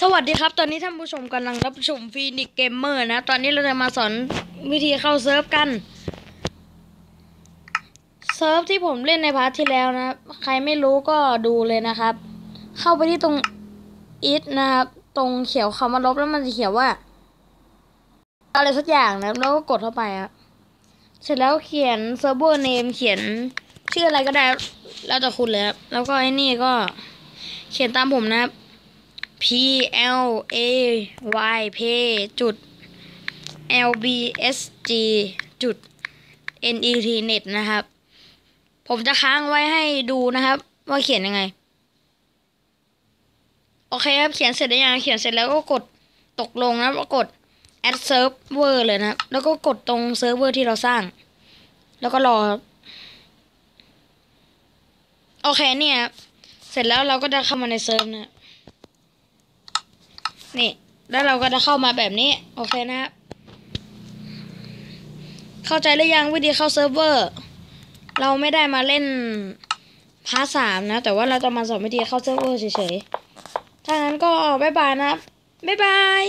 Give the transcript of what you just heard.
สวัสดีครับ ตอนนี้ท่านผู้ชมกำลังรับชมฟีนิกเกมเมอร์นะ ตอนนี้เราจะมาสอนวิธีเข้าเซิร์ฟกัน เซิร์ฟที่ผมเล่นในพาร์ทที่แล้วนะ ใครไม่รู้ก็ดูเลยนะครับ เข้าไปที่ตรงอิทนะครับ ตรงเขียวคำว่าลบแล้วมันจะเขียวว่า อะไรสักอย่างนะแล้วก็กดเข้าไปครับเสร็จแล้วเขียนเซิร์ฟเวอร์เนมเขียนชื่ออะไรก็ได้ แล้วแต่คุณเลยครับแล้วก็ไอ้นี่ก็เขียนตามผมนะครับ P L A Y P จุด L B S G จุด N E T net นะครับ ผมจะค้างไว้ให้ดูนะครับ ว่าเขียนยังไง โอเคครับ เขียนเสร็จแล้วยังเขียนเสร็จแล้วก็กดตกลงนะแล้วกด add server เลยนะ แล้วก็กดตรงเซิร์ฟเวอร์ที่เราสร้าง แล้วก็รอ โอเคเนี่ย เสร็จแล้วเราก็จะเข้ามาในเซิร์ฟนะ นี่ แล้วเราก็จะเข้ามาแบบนี้ โอเคนะครับ เข้าใจหรือยังวิธีเข้าเซิร์ฟเวอร์ เราไม่ได้มาเล่นพาร์ทสามนะ แต่ว่าเราจะมาสอนวิธีเข้าเซิร์ฟเวอร์เฉยๆถ้างั้นก็บ๊ายบายนะครับบ๊ายบาย